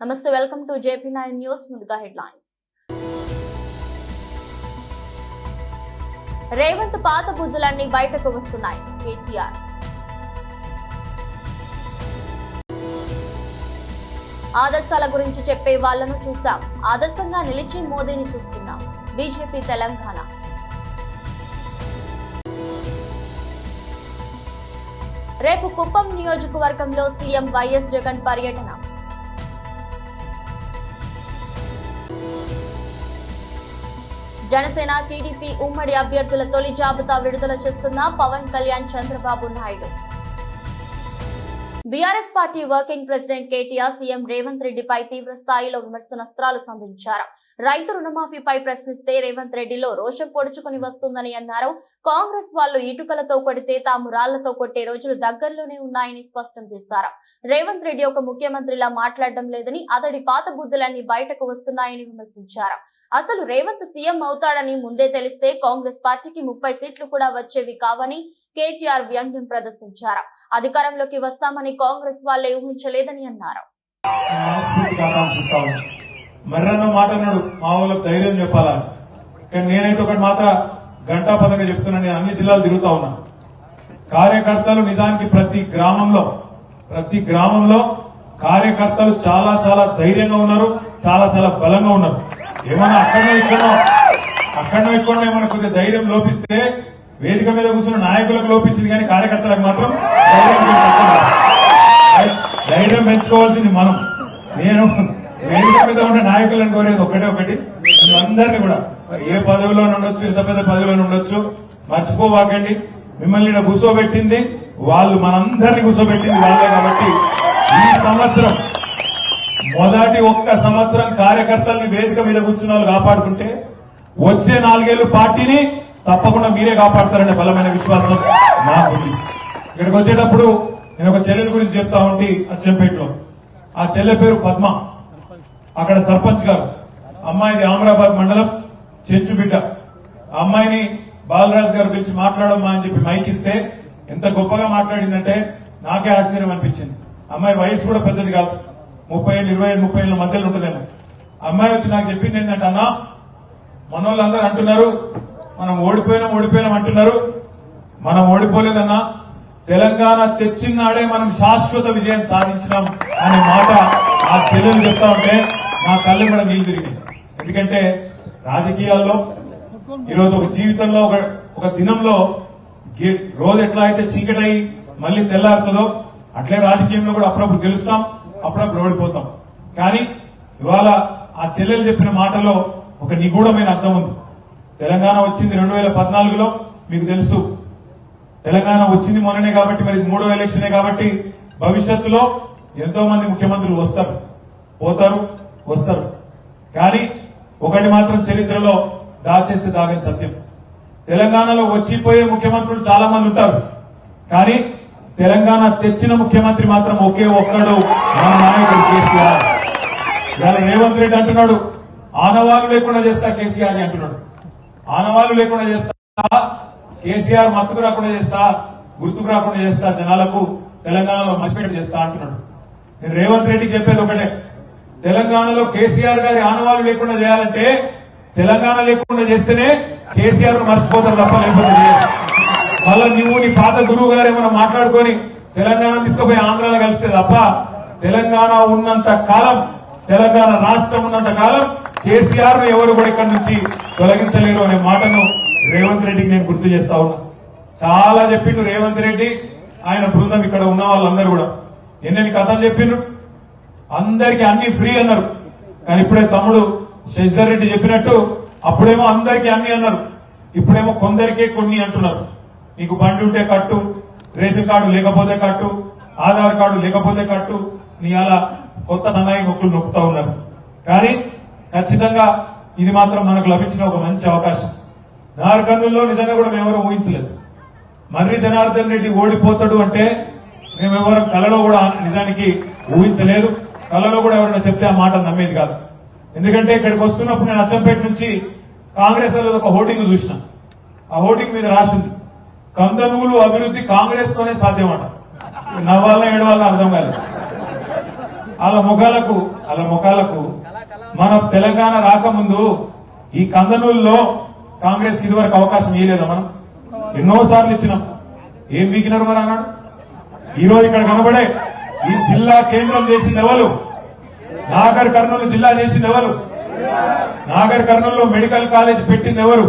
నమస్తే welcome to JP nine news ముందుగా headlines. Revanth పాత బుద్ధులన్నీ బయటకు వస్తున్నాయి కేటీఆర్. ఆదర్శాల గురించి చెప్పే వాళ్ళను చూసాం. ఆదర్శంగా నిలిచి మోదీని చూస్తున్నాం బీజేపీ తెలంగాణ. రేపు కుప్పం నియోజకవర్గంలో సీఎం వైఎస్ జగన్ పర్యటన. జనసేన టీడీపీ ఉమ్మడి అభ్యర్థుల తొలి జాబితా విడుదల చేస్తున్న Pawan Kalyan Chandrababu Naidu. BRS party working president KTR CM Revanth రెడ్డిపై తీవ్ర స్థాయిలో విమర్శనస్త్రాలు సంధించారు. రైతు రుణమాఫీపై ప్రశ్నిస్తే రేవంత్ రెడ్డిలో రోషం పొడుచుకుని వస్తుందని అన్నారు. కాంగ్రెస్ వాళ్ళు ఇటుకలతో కొడితే తాము రాళ్ళతో కొట్టే రోజులు దగ్గరలోనే ఉన్నాయని స్పష్టం చేశారు. రేవంత్ రెడ్డి ఒక ముఖ్యమంత్రిలా మాట్లాడడం లేదని అతడి పాత బుద్ధులన్నీ బయటకు వస్తున్నాయని విమర్శించారు. అసలు రేవంత్ సీఎం అవుతాడని ముందే తెలిస్తే కాంగ్రెస్ పార్టీకి ముప్పై సీట్లు కూడా వచ్చేవి కావని కేటీఆర్ వ్యంగ్యం ప్రదర్శించారు. అధికారంలోకి వస్తామని కాంగ్రెస్ వాళ్ళే ఊహించలేదని అన్నారు. మర్రన్న మాట అన్నాడు మా వాళ్ళకి ధైర్యం చెప్పాలా? కానీ నేనైతే ఒకటి మాత్రం గంటా పదంగా చెప్తున్నా. నేను అన్ని జిల్లాలు తిరుగుతా ఉన్నా. కార్యకర్తలు నిజానికి ప్రతి గ్రామంలో ప్రతి గ్రామంలో కార్యకర్తలు చాలా చాలా ధైర్యంగా ఉన్నారు చాలా చాలా బలంగా ఉన్నారు. ఏమన్నా అక్కడో ఇక్కడో అక్కడో ఇక్కడో ఏమైనా కొద్దిగా ధైర్యం లోపిస్తే వేదిక మీద కూర్చున్న నాయకులకు లోపించింది కానీ కార్యకర్తలకు మాత్రం ధైర్యం ధైర్యం పెంచుకోవాల్సింది మనం. నేను వేదిక మీద ఉన్న నాయకులను కోరేది ఒకటే ఒకటి. అందరినీ కూడా. ఏ పదవిలో ఉండొచ్చు ఎంత పెద్ద పదవిలో ఉండొచ్చు. మర్చిపోవాకండి. మిమ్మల్ని కూర్చోబెట్టింది వాళ్ళు మనందరినీ కూర్చోబెట్టింది వాళ్ళే కాబట్టి ఈ సంవత్సరం మొదటి ఒక్క సంవత్సరం కార్యకర్తల్ని వేదిక మీద కూర్చున్న వాళ్ళు కాపాడుకుంటే వచ్చే నాలుగేళ్ళు పార్టీని తప్పకుండా మీరే కాపాడతారనే బలమైన విశ్వాసం నాకుంది ఇక్కడికి వచ్చేటప్పుడు నేను ఒక చెల్లెల గురించి చెప్తా ఉంటే అచ్చంపేటలో ఆ చెల్లె పేరు పద్మ. అక్కడ సర్పంచ్ గారు. అమ్మాయిది ఆమ్రాబాద్ మండలం చెంచు బిడ్డ అమ్మాయిని బాలరాజు గారు పిలిచి మాట్లాడమ్మా అని చెప్పి మైక్ ఇస్తే ఎంత గొప్పగా మాట్లాడిందంటే నాకే ఆశ్చర్యం అనిపించింది. అమ్మాయి వయసు కూడా పెద్దది కాదు. ముప్పై ఏళ్ళు ఇరవై ఐదు ముప్పై ఏళ్ళ మధ్యలో ఉంటుందేమో. అమ్మాయి వచ్చి నాకు చెప్పింది ఏంటంటే అన్నా మన వాళ్ళందరూ అంటున్నారు మనం ఓడిపోయినాం ఓడిపోయినాం అంటున్నారు. మనం ఓడిపోలేదన్నా తెలంగాణ తెచ్చినాడే మనం శాశ్వత విజయం సాధించినాం అనే మాట ఆ చెల్లెలు చెప్తా ఉంటే నా కళ్ళు కూడా నీళ్ళు తిరిగింది ఎందుకంటే రాజకీయాల్లో ఈరోజు ఒక జీవితంలో ఒక ఒక దినంలో గే- రోజు ఎట్లా అయితే చీకటై మళ్ళీ తెల్లారుతుందో అట్లే రాజకీయంలో కూడా అప్పుడప్పుడు గెలుస్తాం. అప్పుడప్పుడు ఓడిపోతాం. కానీ ఇవాళ ఆ చెల్లెలు చెప్పిన మాటలో ఒక నిగూఢమైన అర్థం ఉంది. తెలంగాణ వచ్చింది రెండు వేల పద్నాలుగులో మీకు తెలుసు. తెలంగాణ వచ్చింది మొన్ననే కాబట్టి మరి మూడో ఎలక్షనే కాబట్టి భవిష్యత్తులో ఎంతో మంది ముఖ్యమంత్రులు వస్తారు. పోతారు వస్తారు. కానీ ఒకటి మాత్రం చరిత్రలో దాచేస్తే దాగని సత్యం. తెలంగాణలో వచ్చిపోయే ముఖ్యమంత్రులు చాలా మంది ఉంటారు. కానీ తెలంగాణ తెచ్చిన ముఖ్యమంత్రి మాత్రం ఒకే ఒక్కడు మన నాయకుడు కేసీఆర్. ఇవాళ రేవంత్ రెడ్డి అంటున్నాడు ఆనవాళ్ళు లేకుండా చేస్తా కేసీఆర్ అని అంటున్నాడు. ఆనవాళ్ళు లేకుండా చేస్తా కేసీఆర్ మత్తుకు రాకుండా చేస్తా గుర్తుకు రాకుండా చేస్తా జనాలకు తెలంగాణలో మర్చిపెట్టి చేస్తా అంటున్నాడు. నేను రేవంత్ రెడ్డి చెప్పేది ఒకటే తెలంగాణలో కేసీఆర్ గారి ఆనవాళ్ళు లేకుండా చేయాలంటే తెలంగాణ లేకుండా చేస్తేనే కేసీఆర్ మర్చిపోతారు తప్ప లేకపోతే మళ్ళా నువ్వు నీ పాత గురువు గారు ఏమైనా మాట్లాడుకొని తెలంగాణ తీసుకుపోయి ఆంధ్రాలో కలిపితే తప్ప తెలంగాణ ఉన్నంత కాలం తెలంగాణ రాష్ట్రం ఉన్నంత కాలం కేసీఆర్ను ఎవరు కూడా ఇక్కడి నుంచి తొలగించలేరు అనే మాటను రేవంత్ రెడ్డికి నేను గుర్తు చేస్తా ఉన్నా. చాలా చెప్పిండు రేవంత్ రెడ్డి ఆయన బృందం ఇక్కడ ఉన్న వాళ్ళందరూ కూడా. ఎన్నెన్ని కథలు చెప్పిండ్రు అందరికి అన్ని ఫ్రీ అన్నారు. కానీ ఇప్పుడే తమ్ముడు శశిధర్ రెడ్డి చెప్పినట్టు అప్పుడేమో అందరికీ అన్ని అన్నారు. ఇప్పుడేమో కొందరికే కొన్ని అంటున్నారు. నీకు బండి ఉంటే కట్టు రేషన్ కార్డు లేకపోతే కట్టు ఆధార్ కార్డు లేకపోతే కట్టు నీ అలా కొత్త సన్నాయి మొక్కులు నొక్కుతా ఉన్నారు. కానీ ఖచ్చితంగా ఇది మాత్రం మనకు లభించిన ఒక మంచి అవకాశం. నార్కర్నూల్లో నిజంగా కూడా మేమెవరూ ఊహించలేదు. మర్రి జనార్దన్ రెడ్డి ఓడిపోతాడు అంటే మేమెవరం కలలో కూడా నిజానికి ఊహించలేదు. కలలో కూడా ఎవరైనా చెప్తే ఆ మాట నమ్మేది కాదు. ఎందుకంటే ఇక్కడికి వస్తున్నప్పుడు నేను అచ్చంపేట నుంచి కాంగ్రెస్ ఒక హోర్డింగ్ చూసిన. ఆ హోర్డింగ్ మీద రాసింది. కందనూలు అభివృద్ధి కాంగ్రెస్ తోనే సాధ్యమట. నవ్వాలన ఏడవాలన అర్థం కాలేదు వాళ్ళ ముఖాలకు వాళ్ళ ముఖాలకు మన తెలంగాణ రాకముందు ఈ కందనూలులో కాంగ్రెస్ ఇదివరకు అవకాశం ఇవ్వలేదా మనం? ఎన్నో సార్లు ఇచ్చినాం. ఏం వీకినారు మరి అన్నాడు? ఈరోజు ఇక్కడ కనబడే ఈ జిల్లా కేంద్రం చేసింది ఎవరు? నాగర్ కర్నూలు జిల్లా చేసింది ఎవరు? నాగర్ కర్నూలులో మెడికల్ కాలేజ్ పెట్టింది ఎవరు?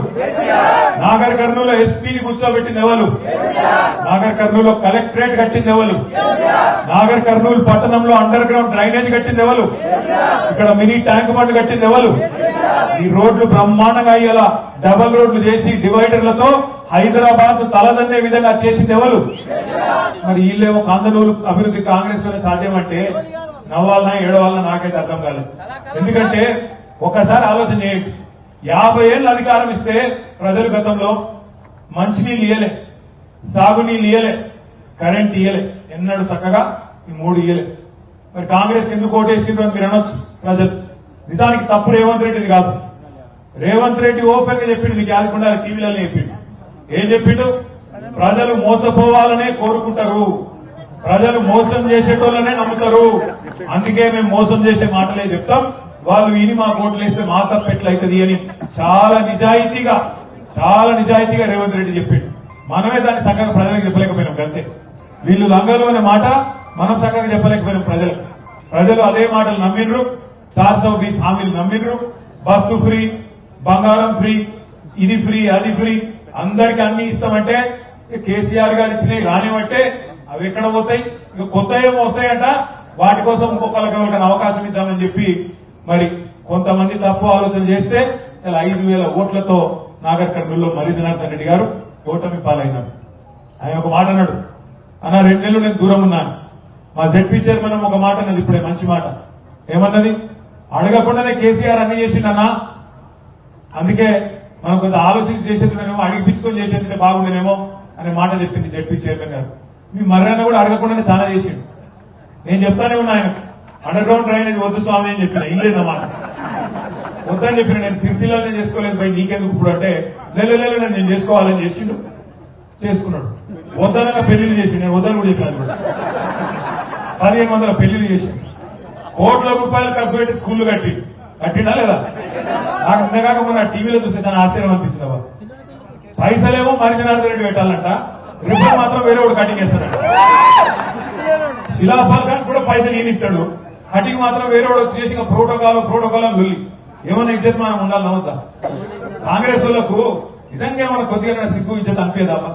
నాగర్ కర్నూలులో ఎస్పీని కూర్చోబెట్టింది ఎవరు? నాగర్ కర్నూలులో కలెక్టరేట్ కట్టింది ఎవరు? నాగర్ కర్నూలు పట్టణంలో అండర్ గ్రౌండ్ డ్రైనేజ్ కట్టింది ఎవరు? ఇక్కడ మినీ ట్యాంక్ బండ్ కట్టింది ఎవరు? ఈ రోడ్లు బ్రహ్మాండంగా అయ్యేలా డబల్ రోడ్లు చేసి డివైడర్లతో హైదరాబాద్ తలదన్నే విధంగా చేసింది ఎవరు? మరి వీళ్ళేమో కందనూరు అభివృద్ధి కాంగ్రెస్ వల్ల సాధ్యమంటే నవ్వాలన్నా ఏడవాలన్నా నాకైతే అర్థం కాలేదు. ఎందుకంటే ఒకసారి ఆలోచన చేయండి. యాభై ఏళ్ళు అధికారం ఇస్తే ప్రజలు గతంలో మంచినీళ్ళు ఇయ్యలే సాగునీళ్ళు ఇయ్యలే కరెంట్ ఇయ్యలే. ఎన్నడు చక్కగా ఈ మూడు ఇయ్యలే. మరి కాంగ్రెస్ ఎందుకు ఓటేసిందో మీరు అనొచ్చు ప్రజలు. నిజానికి తప్పు రేవంత్ రెడ్డిది కాదు. రేవంత్ రెడ్డి ఓపెన్గా చెప్పిండు మీకు యాదకుండా టీవీలలో చెప్పిండు. ఏం చెప్పిండు? ప్రజలు మోసపోవాలనే కోరుకుంటారు. ప్రజలు మోసం చేసేటోళ్ళనే నమ్ముతారు. అందుకే మేము మోసం చేసే మాటలే చెప్తాం. వాళ్ళు విని మా ఓట్లు వేస్తే మా తప్పెట్లయితది అని చాలా నిజాయితీగా చాలా నిజాయితీగా రేవంత్ రెడ్డి చెప్పిండు. మనమే దాన్ని చక్కగా ప్రజలకు చెప్పలేకపోయినాం అంతే వీళ్ళు లంగలు అనే మాట మనం చక్కగా చెప్పలేకపోయినాం ప్రజలకు. ప్రజలు అదే మాటలు నమ్మినరు చార్ సౌ బీస్ హామీలు నమ్మినరు బస్సు ఫ్రీ బంగారం ఫ్రీ ఇది ఫ్రీ అది ఫ్రీ అందరికి అన్ని ఇస్తామంటే కేసీఆర్ గారు ఇచ్చినవి రానివంటే అవి ఎక్కడ పోతాయి? ఇక కొత్త ఏమో వస్తాయంట వాటి కోసం ఇంకొకరికి అవకాశం ఇద్దామని చెప్పి మరి కొంతమంది తప్పు ఆలోచన చేస్తే ఇలా ఐదు వేల ఓట్లతో నాగర్ కర్నూలులో మర్రి జనార్దన్ రెడ్డి గారు ఓటమి పాలైనారు. ఆయన ఒక మాట అన్నాడు అన్న రెండు నెలలు నేను దూరం ఉన్నాను. మా జడ్పీ చైర్మన్ ఒక మాట అన్నది ఇప్పుడే మంచి మాట. ఏమన్నది? అడగకుండానే కేసీఆర్ అన్ని చేసిండన్నా? అందుకే మనం కొంత ఆలోచించి చేసేట్టునేమో అడిగిపించుకొని చేసేట్టుంటే బాగుండేనేమో అనే మాట చెప్పింది జడ్పీ చైర్మన్ గారు. మీ మర్యాద కూడా అడగకుండానే చాలా చేసిండు. నేను చెప్తానే ఉన్నా ఆయన అండర్ గ్రౌండ్ డ్రైనేజ్ వద్దు స్వామి అని చెప్పిన. ఇంలేదన్నమాట వద్దని చెప్పిన. నేను సిరిసిల్ల నేను చేసుకోలేదు భయ్ నీకెందుకు ఇప్పుడు అంటే లేదు లేదు నేను చేసుకోవాలని చేసిండు. చేసుకున్నాడు. వద్దనగా పెళ్ళిళ్ళు చేసిండు. నేను వద్దని కూడా చెప్పిన పదిహేను వందల పెళ్ళిళ్ళు చేసిండు. కోట్ల రూపాయలు ఖర్చు పెట్టి స్కూల్ కట్టి. కట్టినా లేదా? నాకు ఇంతకాక మొన్న టీవీలో చూస్తే చాలా ఆశ్చర్యం అనిపించింది అవ్వ. పైసలేమో మరిజనార్దన్ రెడ్డి పెట్టాలంట. రిబ్బన్ మాత్రం వేరే వాడు కటింగ్ చేస్తాడంట. శిలాఫలకానికి కూడా పైసలు ఏమిస్తాడు హటికి మాత్రం వేరే వాడు చేసిన ప్రోటోకాల్ ప్రోటోకాల్ అని లొల్లి. ఏమన్నా ఇజ్జత్ మనం ఉండాలి నవ్వుతా. కాంగ్రెస్ వాళ్ళకు నిజంగా ఏమన్నా కొద్దిగా సిగ్గు ఇజ్జత్ అనిపేదామా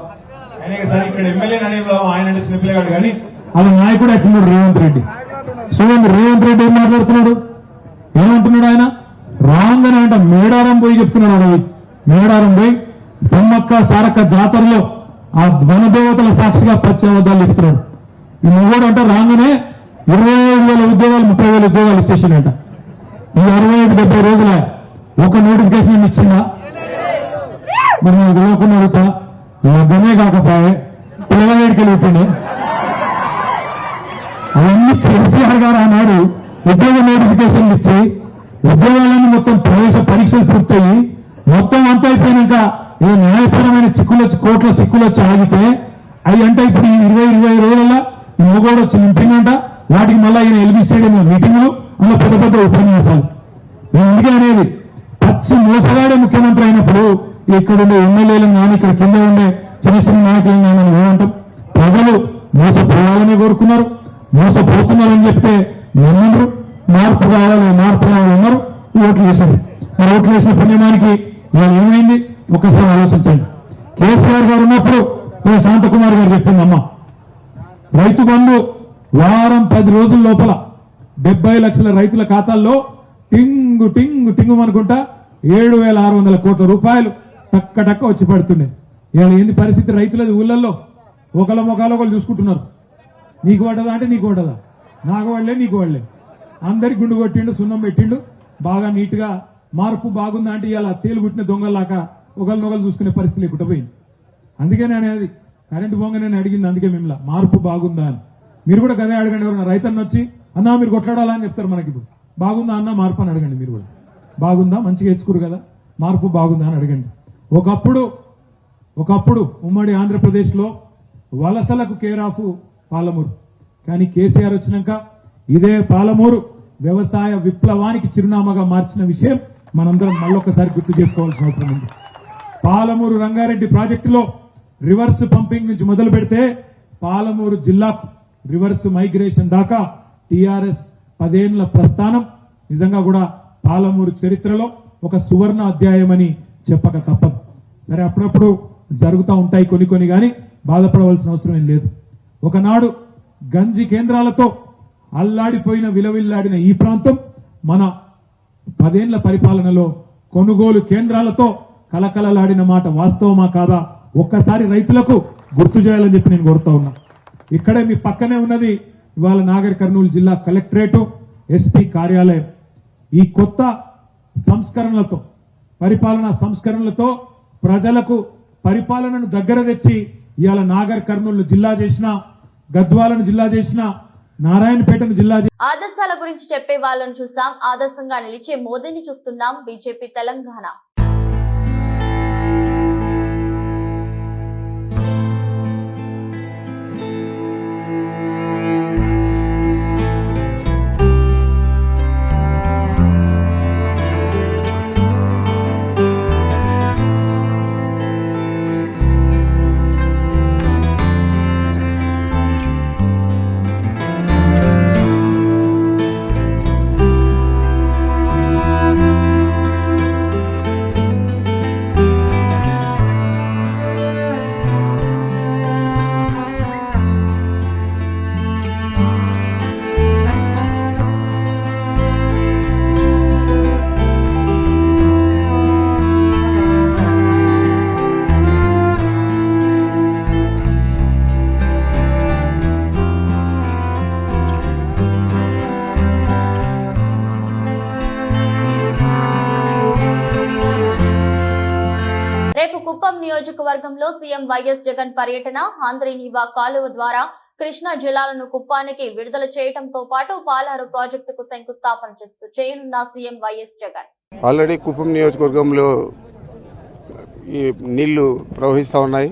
ఆయన ఇక్కడ ఎమ్మెల్యే అనేది ఆయన అంటే చిన్నపిల్లగాడు కానీ వాళ్ళ నాయకుడు ఎట్లున్నాడు రేవంత్ రెడ్డి. చూడండి రేవంత్ రెడ్డి ఏం మాట్లాడుతున్నాడు? ఏమంటున్నాడు ఆయన? రాంగని అంట మేడారం పోయి చెప్తున్నాడు అడవి మేడారం పోయి సమ్మక్క సారక్క జాతరలో ఆ వనదేవతల సాక్షిగా పశ్చిమవద్దాలు చెప్తున్నాడు. ఈ మొగోడు అంటే రాగానే ఇరవై ఐదు వేల ఉద్యోగాలు ముప్పై వేల ఉద్యోగాలు ఇచ్చేసిందంట. ఈ అరవై ఐదు డెబ్బై రోజుల ఒక నోటిఫికేషన్ ఇచ్చిందా? మరి నేను తెలియకుండా అడుగుతా. లగ్గమే కాకపోయే పిల్లగాడికి వెళ్ళిపోయింది. అవన్నీ కేసీఆర్ గారు ఆనాడు ఉద్యోగ నోటిఫికేషన్లు ఇచ్చి ఉద్యోగాలన్నీ మొత్తం ప్రవేశ పరీక్షలు పూర్తయి మొత్తం అంతా అయిపోయినాక ఏ న్యాయపరమైన చిక్కులు వచ్చి కోట్ల చిక్కులు వచ్చి ఆగితే అవి అంటే ఇప్పుడు ఈ ఇరవై ఇరవై రోజులలో ఈ మగోడు వచ్చి నింపిందంట. వాటికి మళ్ళీ ఈయన ఎల్బీ స్టేడియంలో మీటింగులు అలా పెద్ద పెద్ద ఉపన్యాసాలు. నేను అందుకే అనేది పచ్చి మోసగాడే ముఖ్యమంత్రి అయినప్పుడు ఇక్కడ ఉండే ఎమ్మెల్యేలను కానీ ఇక్కడ కింద ఉండే చిన్న చిన్న నాయకులను కానీ ఏమంటాం? ప్రజలు మోసపోవాలని కోరుకున్నారు. మోసపోతున్నారని చెప్తే నమ్మరు. మార్పు కావాలి మార్పు కావాలన్నారు ఓట్లు వేశారు. మరి ఓట్లు వేసిన పుణ్యమానికి ఇవాళ ఏమైంది? ఒక్కసారి ఆలోచించండి. కేసీఆర్ గారు ఉన్నప్పుడు శాంతకుమార్ గారు చెప్పిందమ్మా రైతు బంధు వారం పది రోజుల లోపల డెబ్బై లక్షల రైతుల ఖాతాల్లో టింగు టింగు టింగు అనుకుంటా ఏడు వేల ఆరు వందల కోట్ల రూపాయలు టక్క టక్క వచ్చి పడుతున్నాయి. ఇవాళ ఏంది పరిస్థితి రైతులది ఊళ్ళల్లో? ఒకళ్ళ మొఖాలు ఒకళ్ళు చూసుకుంటున్నారు. నీకు పడ్డదా అంటే నీకు పడ్డదా? నాకు వాళ్ళే నీకు వాళ్ళే అందరికి గుండు కొట్టిండు సున్నం పెట్టిండు. బాగా నీట్గా మార్పు బాగుందా అంటే ఇలా తేలు కుట్టిన దొంగలాక ఒకళ్ళనొకళ్ళు చూసుకునే పరిస్థితి లేకుండా పోయింది. అందుకే నేను అనేది కరెంటు బొంగ నేను అడిగింది అందుకే మిమ్మల్ని. మార్పు బాగుందా అని. మీరు కూడా గదే అడగండి ఎవరైనా రైతన్న వచ్చి అన్న మీరు కొట్లాడాలని చెప్తారు మనకి ఇప్పుడు. బాగుందా అన్న? మార్పు అని అడగండి మీరు కూడా. బాగుందా? మంచిగా ఇచ్చుకోరు కదా? మార్పు బాగుందా? అని అడగండి. ఒకప్పుడు ఒకప్పుడు ఉమ్మడి ఆంధ్రప్రదేశ్లో వలసలకు కేర్ ఆఫ్ పాలమూరు. కానీ కేసీఆర్ వచ్చినాక ఇదే పాలమూరు వ్యవసాయ విప్లవానికి చిరునామాగా మార్చిన విషయం మనందరం మళ్ళొకసారి గుర్తు చేసుకోవాల్సిన అవసరం ఉంది. పాలమూరు రంగారెడ్డి ప్రాజెక్టులో రివర్స్ పంపింగ్ నుంచి మొదలు పెడితే పాలమూరు జిల్లాకు రివర్స్ మైగ్రేషన్ దాకా టిఆర్ఎస్ పదేళ్ళ ప్రస్థానం నిజంగా కూడా పాలమూరు చరిత్రలో ఒక సువర్ణ అధ్యాయం అని చెప్పక తప్పదు. సరే అప్పుడప్పుడు జరుగుతూ ఉంటాయి కొన్ని కొన్ని కానీ బాధపడవలసిన అవసరం ఏం లేదు. ఒకనాడు గంజి కేంద్రాలతో అల్లాడిపోయిన విలవిల్లాడిన ఈ ప్రాంతం మన పదేళ్ళ పరిపాలనలో కొనుగోలు కేంద్రాలతో కలకలలాడిన మాట వాస్తవమా కాదా? ఒక్కసారి రైతులకు గుర్తు చేయాలని చెప్పి నేను కోరుతా ఉన్నా. ఇక్కడే మీ పక్కనే ఉన్నది ఇవాళ నాగర్ కర్నూలు జిల్లా కలెక్టరేటు ఎస్పీ కార్యాలయం. ఈ కొత్త సంస్కరణలతో పరిపాలనా సంస్కరణలతో ప్రజలకు పరిపాలనను దగ్గర తెచ్చి ఇవాళ నాగర్ కర్నూలు జిల్లా చేసిన గద్వాలను జిల్లా చేసిన నారాయణపేటను జిల్లా ఆదర్శాల గురించి చెప్పే వాళ్ళను చూసాం. ఆదర్శంగా నిలిచే మోదీని చూస్తున్నాం. బీజేపీ తెలంగాణ. నియోజకవర్గంలో సీఎం వైఎస్ జగన్ పర్యటన ఆంధ్రీనివా కాలువ ద్వారా కృష్ణా జలాలను కుప్పానికి విడుదల చేయడంతో పాటు పాలారు ప్రాజెక్టుకు శంకుస్థాపన చేస్తూ చేయనున్న CM YS Jagan. Already Kuppam నియోజకవర్గంలో ఈ నీళ్ళు ప్రవహిస్తూ ఉన్నాయి.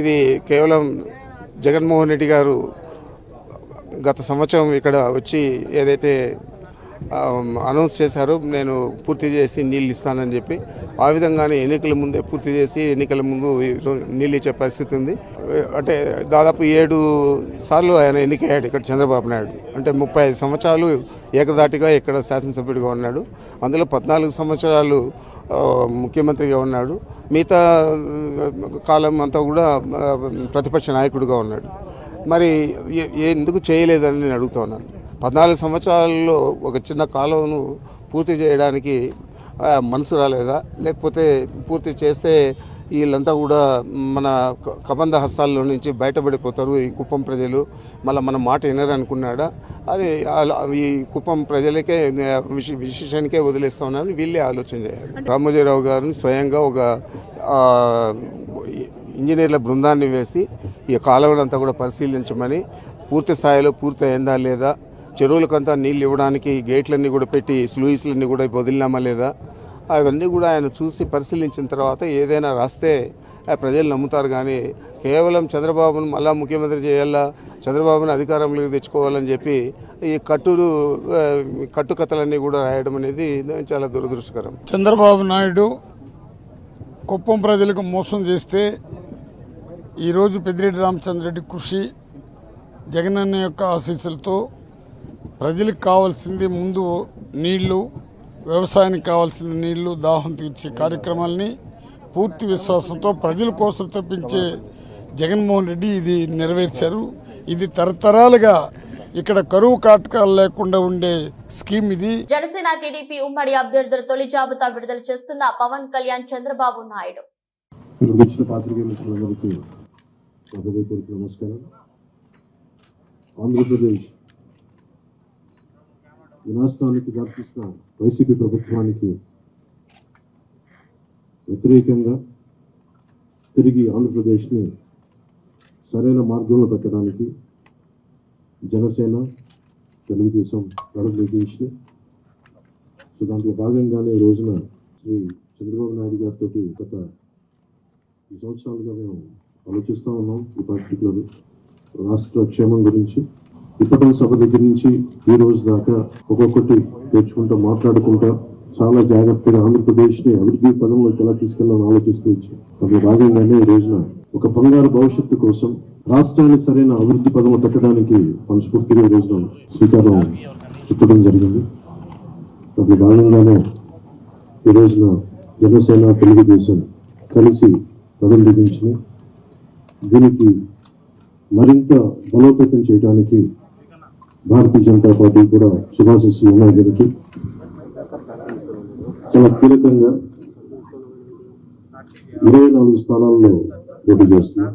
ఇది కేవలం జగన్మోహన్ రెడ్డి గారు గత సంవత్సరం ఇక్కడ వచ్చి ఏదైతే అనౌన్స్ చేశారు నేను పూర్తి చేసి నీళ్ళు ఇస్తానని చెప్పి. ఆ విధంగానే ఎన్నికల ముందే పూర్తి చేసి ఎన్నికల ముందు నీళ్ళు ఇచ్చే పరిస్థితి ఉంది. అంటే దాదాపు ఏడు సార్లు ఆయన ఎన్నికయ్యాడు ఇక్కడ చంద్రబాబు నాయుడు. అంటే ముప్పై ఐదు సంవత్సరాలు ఏకదాటిగా ఇక్కడ శాసనసభ్యుడిగా ఉన్నాడు. అందులో పద్నాలుగు సంవత్సరాలు ముఖ్యమంత్రిగా ఉన్నాడు. మిగతా కాలం అంతా కూడా ప్రతిపక్ష నాయకుడిగా ఉన్నాడు. మరి ఏ- ఏ- ఎందుకు చేయలేదని నేను అడుగుతున్నాను పద్నాలుగు సంవత్సరాల్లో ఒక చిన్న కాలువను పూర్తి చేయడానికి మనసు రాలేదా? లేకపోతే పూర్తి చేస్తే వీళ్ళంతా కూడా మన కబంధ హస్తాల్లో నుంచి బయటపడిపోతారు ఈ కుప్పం ప్రజలు. మళ్ళీ మన మాట వినరు అనుకున్నాడా అలా- ఈ కుప్పం ప్రజలకే విశేషానికే వదిలేస్తా ఉన్నారని వీళ్ళే ఆలోచన చేయాలి. రామోజీరావు గారిని స్వయంగా ఒక ఇంజనీర్ల బృందాన్ని వేసి ఈ కాలువలంతా కూడా పరిశీలించమని పూర్తి స్థాయిలో పూర్తి అయిందా లేదా? చెరువులకంతా నీళ్ళు ఇవ్వడానికి గేట్లన్నీ కూడా పెట్టి స్లూయిస్లన్నీ కూడా వదిలినామా లేదా? అవన్నీ కూడా ఆయన చూసి పరిశీలించిన తర్వాత ఏదైనా రాస్తే ఆ ప్రజలు నమ్ముతారు కానీ కేవలం చంద్రబాబును మళ్ళా ముఖ్యమంత్రి చేయాలా? చంద్రబాబును అధికారంలోకి తెచ్చుకోవాలని చెప్పి ఈ కట్టుడు కట్టుకథలన్నీ కూడా రాయడం అనేది చాలా దురదృష్టకరం. చంద్రబాబు నాయుడు కుప్పం ప్రజలకు మోసం చేస్తే ఈరోజు పెద్దిరెడ్డి రామచంద్రరెడ్డి కృషి జగనన్న యొక్క ఆశీస్సులతో ప్రజలకు కావాల్సింది ముందు నీళ్ళు వ్యవసాయానికి కావాల్సిన నీళ్ళు దాహం తీర్చే కార్యక్రమాల్ని పూర్తి విశ్వాసంతో ప్రజల కోసం తప్పించే జగన్మోహన్ రెడ్డి ఇది నెరవేర్చారు. ఇది తరతరాలుగా ఇక్కడ కరువు కాటకాలు లేకుండా ఉండే స్కీమ్ ఇది. జనసేన టీడీపీ ఉమ్మడి అభ్యర్థుల తొలి జాబితా విడుదల చేస్తున్న పవన్ కళ్యాణ్ చంద్రబాబు నాయుడు. నమస్కారం ఆంధ్రప్రదేశ్ వినాశనానికి దారితీసిన వైసీపీ ప్రభుత్వానికి వ్యతిరేకంగా తిరిగి ఆంధ్రప్రదేశ్ని సరైన మార్గంలో పెట్టడానికి జనసేన తెలుగుదేశం గడుపులోకి సో దాంట్లో భాగంగానే ఈ రోజున శ్రీ చంద్రబాబు నాయుడు గారితో గత ఈ సంవత్సరాలుగా మేము ఆలోచిస్తూ ఉన్నాం ఈ పర్టికులర్ రాష్ట్ర క్షేమం గురించి. ఇప్పటి సభ దగ్గర నుంచి ఈ రోజు దాకా ఒక్కొక్కటి తెచ్చుకుంటా మాట్లాడుకుంటా చాలా జాగ్రత్తగా ఆంధ్రప్రదేశ్ని అభివృద్ధి పదంలోకి ఎలా తీసుకెళ్ళాలని ఆలోచిస్తూ వచ్చాం. అందులో భాగంగానే ఈ రోజున ఒక బంగారు భవిష్యత్తు కోసం రాష్ట్రాన్ని సరైన అభివృద్ధి పదము పెట్టడానికి మనస్ఫూర్తిగా ఈ రోజున శ్రీకారం చుట్టడం జరిగింది. అందులో భాగంగానే ఈ రోజున జనసేన తెలుగుదేశం కలిసి పదం బిగించి దీనికి మరింత బలోపేతం చేయడానికి భారతీయ జనతా పార్టీ కూడా శుభాశిస్సులు ఉన్నాయి చాలా కీలకంగా ఇరవై నాలుగు స్థానాల్లో పోటీ చేస్తుంది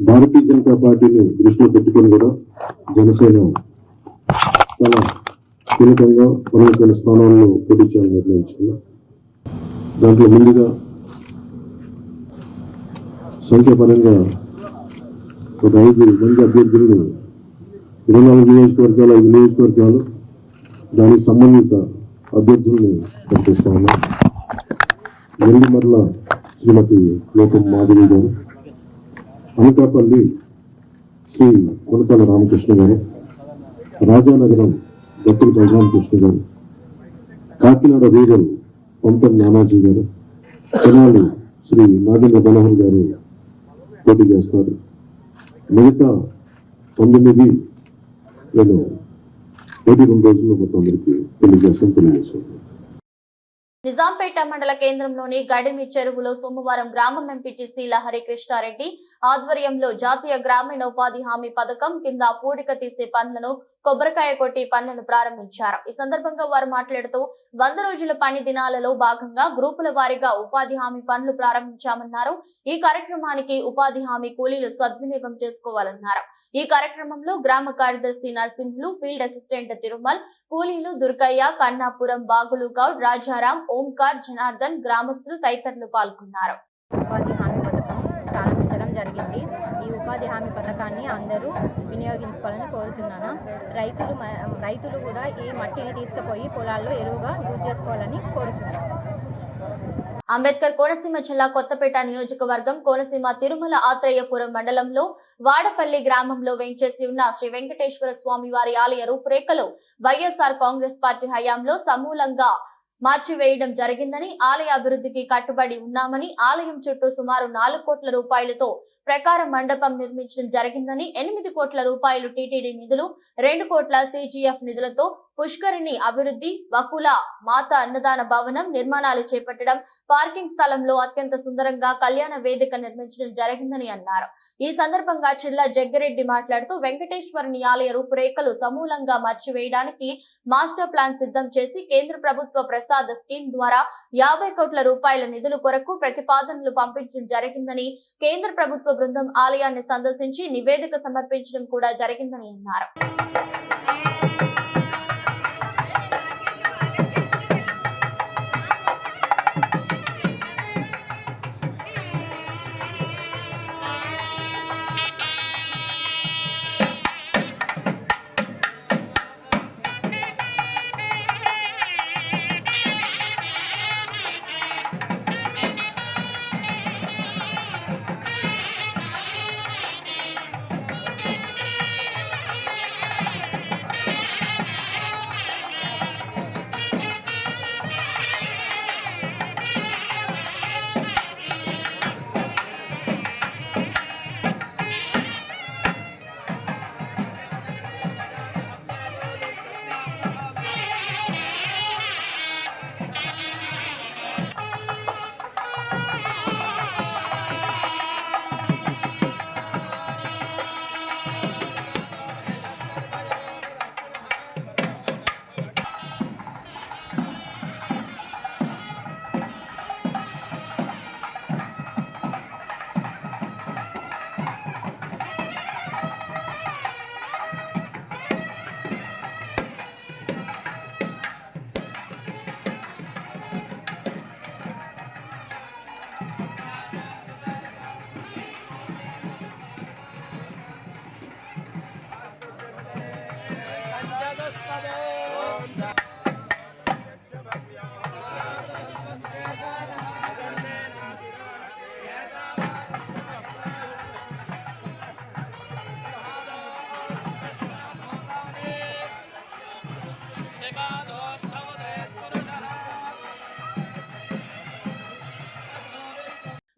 భారతీయ జనతా పార్టీని దృష్టిలో పెట్టుకొని కూడా జనసేన చాలా కీలకంగా మరో స్థానాల్లో పోటీ చేయాలని నిర్ణయించుకున్నాం దాంట్లో ముందుగా సంఖ్యాపరంగా ఒక ఐదు మంది అభ్యర్థులను ఇరవై నాలుగు నియోజకవర్గాలు ఐదు నియోజకవర్గాలు దానికి సంబంధిత అభ్యర్థుల్ని ప్రకటిస్తా ఉన్నాం. శ్రీమతి లోకం మాధవి గారు అనకాపల్లి శ్రీ కొనతల రామకృష్ణ గారు రాజానగరం దత్తుల బలరామకృష్ణ గారు కాకినాడ రూరల్ పంపన్ నానాజీ గారు తెనాలి శ్రీ నాగేంద్ర బలహన్ గారు పోటీ చేస్తారు. మిగతా పంతొమ్మిది నేను ఒకటి రెండు రోజుల్లో మొత్తం అందరికీ తెలియజేస్తాను తెలియజేస్తాను. నిజాంపేట మండల కేంద్రంలోని గడిమి చెరువులో సోమవారం గ్రామం ఎంపీటీసీ లహరి కృష్ణారెడ్డి ఆధ్వర్యంలో జాతీయ గ్రామీణ ఉపాధి హామీ పథకం కింద పూడిక తీసే పనులను కొబ్బరికాయ కొట్టి పనులను ప్రారంభించారు. ఈ సందర్భంగా వారు మాట్లాడుతూ వంద రోజుల పని దినాలలో భాగంగా గ్రూపుల వారీగా ఉపాధి హామీ పనులు ప్రారంభించామన్నారు. ఈ కార్యక్రమానికి ఉపాధి హామీ కూలీలు సద్వినియోగం చేసుకోవాలన్నారు. ఈ కార్యక్రమంలో గ్రామ కార్యదర్శి నరసింహులు ఫీల్డ్ అసిస్టెంట్ తిరుమల్ కూలీలు దుర్గయ్య కన్నాపురం బాగులు గౌడ్ రాజారాం ఓంకార్ జనార్దన్ గ్రామస్తులు తదితరులు పాల్గొన్నారు ఉపాధి హామీ పథకం ప్రారంభించడం జరిగింది. ఈ ఉపాధి హామీ పథకాన్ని అందరూ వినియోగించుకోవాలని కోరుతున్నాను. రైతులు రైతులు కూడా ఈ మట్టిని తీసుకుపోయి పొలాల్లో ఎరువుగా యూజ్ చేసుకోవాలని కోరుతున్నాను. అంబేద్కర్ కోనసీమ జిల్లా కొత్తపేట నియోజకవర్గం కోనసీమ తిరుమల ఆత్రేయపురం మండలంలో వాడపల్లి గ్రామంలో వేంచేసి ఉన్న శ్రీ వెంకటేశ్వర స్వామి వారి ఆలయ రూపురేఖలు వైఎస్ఆర్ కాంగ్రెస్ పార్టీ హయాంలో సమూలంగా మార్చివేయడం జరిగిందని ఆలయ అభివృద్ధికి కట్టుబడి ఉన్నామని ఆలయం చుట్టూ సుమారు నాలుగు కోట్ల రూపాయలతో ప్రకారం మండపం నిర్మించడం జరిగిందని ఎనిమిది కోట్ల రూపాయలు టీటీడీ నిధులు రెండు కోట్ల సిజిఎఫ్ నిధులతో పుష్కరిణి అభివృద్ధి వకుల మాత అన్నదాన భవనం నిర్మాణాలు చేపట్టడం పార్కింగ్ స్థలంలో అత్యంత సుందరంగా కళ్యాణ వేదిక నిర్మించడం జరిగిందని అన్నారు. ఈ సందర్భంగా జిల్లా జగ్గిరెడ్డి మాట్లాడుతూ వెంకటేశ్వరుని ఆలయ రూపురేఖలు సమూలంగా మార్చివేయడానికి మాస్టర్ ప్లాన్ సిద్ధం చేసి కేంద్ర ప్రభుత్వ ప్రసాద స్కీమ్ ద్వారా యాభై కోట్ల రూపాయల నిధుల కొరకు ప్రతిపాదనలు పంపించడం జరిగిందని కేంద్ర ప్రభుత్వ బృందం ఆలయాన్ని సందర్శించి నివేదిక సమర్పించడం కూడా జరిగిందని అన్నారు.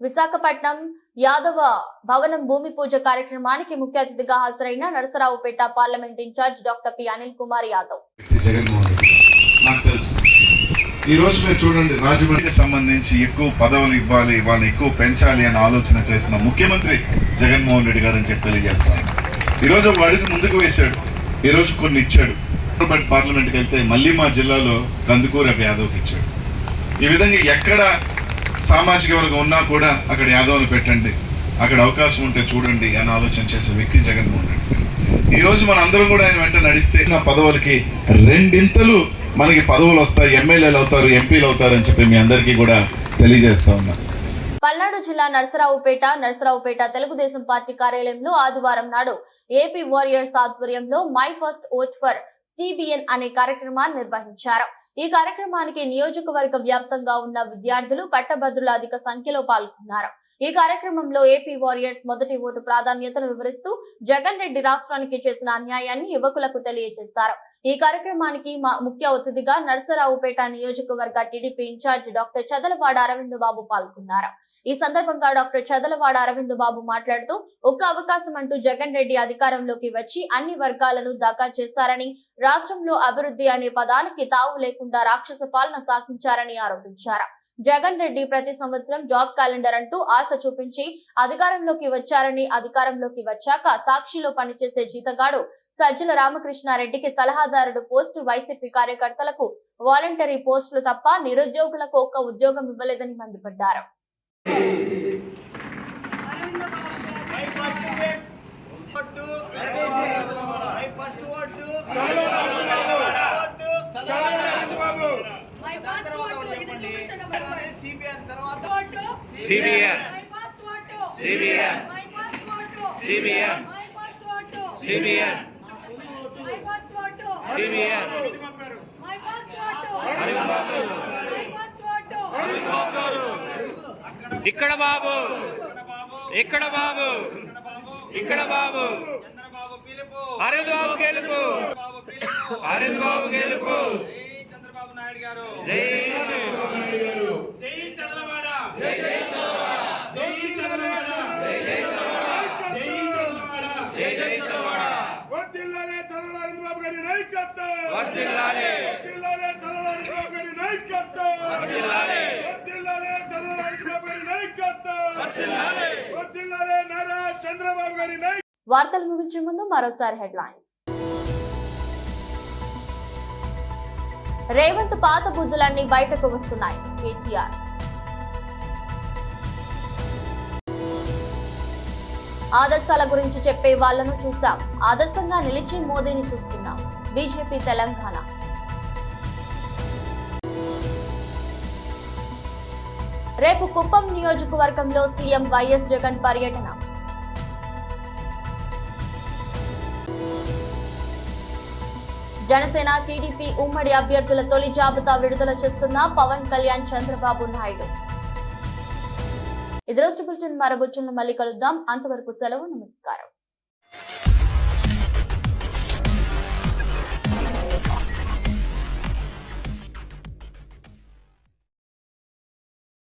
విశాఖపట్నం యాదవ భవనం భూమి పూజ కార్యక్రమానికి ముఖ్య అతిథిగా హాజరైన Narasaraopet parliament in charge doctor P Anil Kumar Yadav. ఈ రోజు మీరు చూడండి రాజమండ్రికి సంబంధించి ఎక్కువ పదవులు ఇవ్వాలి వాళ్ళని ఎక్కువ పెంచాలి అని ఆలోచన చేసిన ముఖ్యమంత్రి జగన్మోహన్ రెడ్డి గారు అని చెప్పి తెలియజేస్తాను. ఈ రోజు ఒక అడుగు ముందుకు వేశాడు. ఈ రోజు కొన్ని ఇచ్చాడు. బట్ పార్లమెంట్కి వెళ్తే మళ్ళీ మా జిల్లాలో కందుకూరు యాదవ్కి ఇచ్చాడు. ఈ విధంగా ఎక్కడ సామాజిక వర్గం ఉన్నా కూడా అక్కడ యాదవ్ని పెట్టండి. అక్కడ అవకాశం ఉంటే చూడండి అని ఆలోచన చేసే వ్యక్తి జగన్మోహన్ రెడ్డి ఈ రోజు మన అందరం కూడా ఆయన వెంట నడిస్తే నా పదవులకి రెండింతలు మనకి పదవులు వస్తాయి. ఎమ్మెల్యేలు అవుతారు ఎంపీలు అవుతారు అని చెప్పి మీ అందరికీ కూడా తెలియజేస్తా ఉన్నా. పల్నాడు జిల్లా నరసరావుపేట నరసరావుపేట తెలుగుదేశం పార్టీ కార్యాలయంలో ఆదివారం నాడు ఏపీ వారియర్స్ ఆధ్వర్యంలో my first vote for CBN అనే కార్యక్రమాన్ని నిర్వహించారు. ఈ కార్యక్రమానికి నియోజకవర్గ వ్యాప్తంగా ఉన్న విద్యార్థులు పట్టభద్రుల అధిక సంఖ్యలో పాల్గొన్నారు. ఈ కార్యక్రమంలో ఏపీ వారియర్స్ మొదటి ఓటు ప్రాధాన్యతను వివరిస్తూ జగన్ రెడ్డి రాష్ట్రానికి చేసిన అన్యాయాన్ని యువకులకు తెలియజేశారు. ఈ కార్యక్రమానికి ముఖ్య అతిథిగా నర్సరావుపేట నియోజకవర్గ TDP in charge doctor Chadalavada Aravind Babu పాల్గొన్నారు. ఈ సందర్భంగా డాక్టర్ చదలవాడ అరవింద్ బాబు మాట్లాడుతూ ఒక్క అవకాశం అంటూ జగన్ రెడ్డి అధికారంలోకి వచ్చి అన్ని వర్గాలను దాకా చేశారని రాష్ట్రంలో అభివృద్ధి అనే పదానికి తావు లేకుండా రాక్షస పాలన సాగించారని ఆరోపించారు. జగన్ రెడ్డి ప్రతి సంవత్సరం జాబ్ క్యాలెండర్ అంటూ ఆశ చూపించి అధికారంలోకి వచ్చారని అధికారంలోకి వచ్చాక సాక్షిలో పనిచేసే జీతగాడు సజ్జల రామకృష్ణారెడ్డికి సలహాదారుడు పోస్టు వైసీపీ కార్యకర్తలకు వాలంటరీ పోస్టులు తప్ప నిరుద్యోగులకు ఒక్క ఉద్యోగం ఇవ్వలేదని మండిపడ్డారు మై ఫస్ట్ ఓటు ఇది చూపించండి అబ్బాయి. Vote CBN my first vote CBN my first vote CBN my first vote CBN my first vote CBN my ఇక్కడ బాబు. ఇక్కడ బాబు. ఇక్కడ బాబు. అరవింద్ బాబు గెలుపు. అరవింద్ బాబు గెలుపు. నాయుడు గారు. జై చంద్రబాబు నాయుడు గారు. జై చంద్రబాబు. జై జై చంద్రబాబు జై చంద్రబాబు. జై జై చంద్రబాబు. జై చంద్రబాబు. జై జై చంద్రబాబు. వర్ధిల్లాలే చంద్రబాబు బాబు గారి నాయకత్వం. వర్ధిల్లాలి. వర్ధిల్లాలే చంద్రబాబు బాబు గారి నాయకత్వం. వర్ధిల్లాలి. వర్ధిల్లాలే చంద్రబాబు బాబు గారి నాయకత్వం. వర్ధిల్లాలే నారా చంద్రబాబు గారి నాయకత్వం. వార్తలు ముగించే ముందు మరోసారి హెడ్లైన్స్. రేవంత్ పాత బుద్ధులన్నీ బయటకు వస్తున్నాయి. కేటీఆర్. ఆదర్శాల గురించి చెప్పే వాళ్ళను చూసాం ఆదర్శంగా నిలిచి మోదీని చూస్తున్నాం. బీజేపీ తెలంగాణ. రేపు కుప్పం నియోజకవర్గంలో సీఎం వైఎస్ జగన్ పర్యటన. జనసేన టీడీపీ ఉమ్మడి అభ్యర్థుల తొలి జాబితా విడుదల చేస్తున్న పవన్ కళ్యాణ్ చంద్రబాబు నాయుడు. ఇది రోజు బులెటిన్ మరబుచ్చులను మళ్ళీ కలుద్దాం. అంతవరకు సెలవు నమస్కారం.